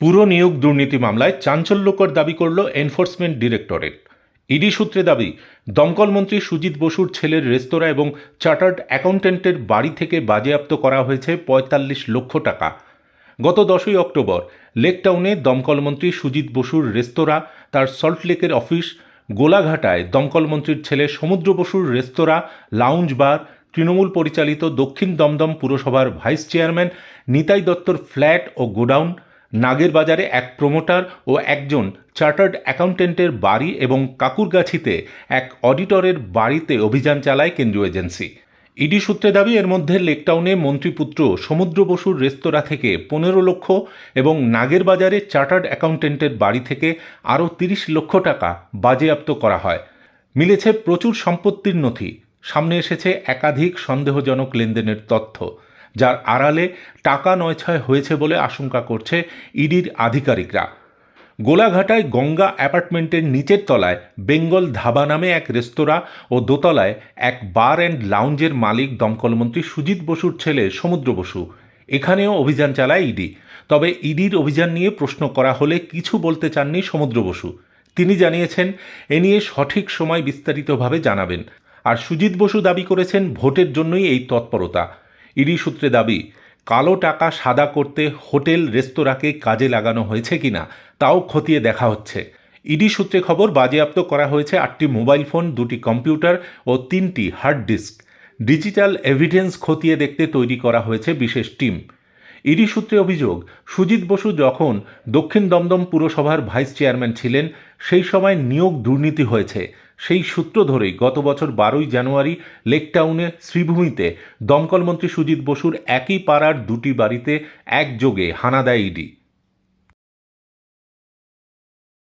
পুরো নিয়োগ দুর্নীতি মামলায় চাঞ্চল্যকর দাবি করল এনফোর্সমেন্ট ডিরেক্টরেট। ইডি সূত্রে দাবি দমকলমন্ত্রী সুজিত বসুর ছেলের রেস্তোরাঁ এবং চার্টার্ড অ্যাকাউন্ট্যান্টের বাড়ি থেকে বাজেয়াপ্ত করা হয়েছে পঁয়তাল্লিশ লক্ষ টাকা। গত দশই অক্টোবর লেকটাউনে দমকলমন্ত্রী সুজিত বসুর রেস্তোরাঁ, তার সল্টলেকের অফিস, গোলাঘাটায় দমকলমন্ত্রীর ছেলে সমুদ্র বসুর রেস্তোরাঁ, লাউঞ্জ বার, তৃণমূল পরিচালিত দক্ষিণ দমদম পুরসভার ভাইস চেয়ারম্যান নিতাই দত্তর ফ্ল্যাট ও গোডাউন নাগের বাজারে এক প্রমোটার ও একজন চার্টার্ড অ্যাকাউন্টেন্টের বাড়ি এবং কাকুরগাছিতে এক অডিটরের বাড়িতে অভিযান চালায় কেন্দ্রীয় এজেন্সি। ইডি সূত্রে দাবি, এর মধ্যে লেকটাউনে মন্ত্রীপুত্র সমুদ্র বসুর রেস্তোরাঁ থেকে পনেরো লক্ষ এবং নাগের বাজারে চার্টার্ড অ্যাকাউন্টেন্টের বাড়ি থেকে আরও তিরিশ লক্ষ টাকা বাজেয়াপ্ত করা হয়। মিলেছে প্রচুর সম্পত্তির নথি। সামনে এসেছে একাধিক সন্দেহজনক লেনদেনের তথ্য। যার আড়ালে টাকা নয়ছয় হয়েছে বলে আশঙ্কা করছে ইডির আধিকারিকরা। গোলাঘাটায় গঙ্গা অ্যাপার্টমেন্টের নিচের তলায় বেঙ্গল ধাবা নামে এক রেস্তোরাঁ ও দোতলায় এক বার অ্যান্ড লাউঞ্জের মালিক দমকলমন্ত্রী সুজিত বসুর ছেলে সমুদ্র বসু। এখানেও অভিযান চালায় ইডি। তবে ইডির অভিযান নিয়ে প্রশ্ন করা হলে কিছু বলতে চাননি সমুদ্র বসু। তিনি জানিয়েছেন, এ নিয়ে সঠিক সময় বিস্তারিতভাবে জানাবেন। আর সুজিত বসু দাবি করেছেন, ভোটের জন্যই এই তৎপরতা। ইডি সূত্রে দাবি, কালো টাকা সাদা করতে হোটেল রেস্তোরাঁকে কাজে লাগানো হয়েছে কিনা তাও খতিয়ে দেখা হচ্ছে। ইডি সূত্রে খবর, বাজেয়াপ্ত করা হয়েছে আটটি মোবাইল ফোন, দুটি কম্পিউটার ও তিনটি হার্ড ডিস্ক। ডিজিটাল এভিডেন্স খতিয়ে দেখতে তৈরি করা হয়েছে বিশেষ টিম। ইডি সূত্রে অভিযোগ, সুজিত বসু যখন দক্ষিণ দমদম পুরসভার ভাইস চেয়ারম্যান ছিলেন, সেই সময় নিয়োগ দুর্নীতি হয়েছে। সেই সূত্র ধরেই গত বছর বারোই জানুয়ারি লেকটাউনে শ্রীভূমিতে দমকলমন্ত্রী সুজিত বসুর একই পাড়ার দুটি বাড়িতে একযোগে হানা দেয় ইডি।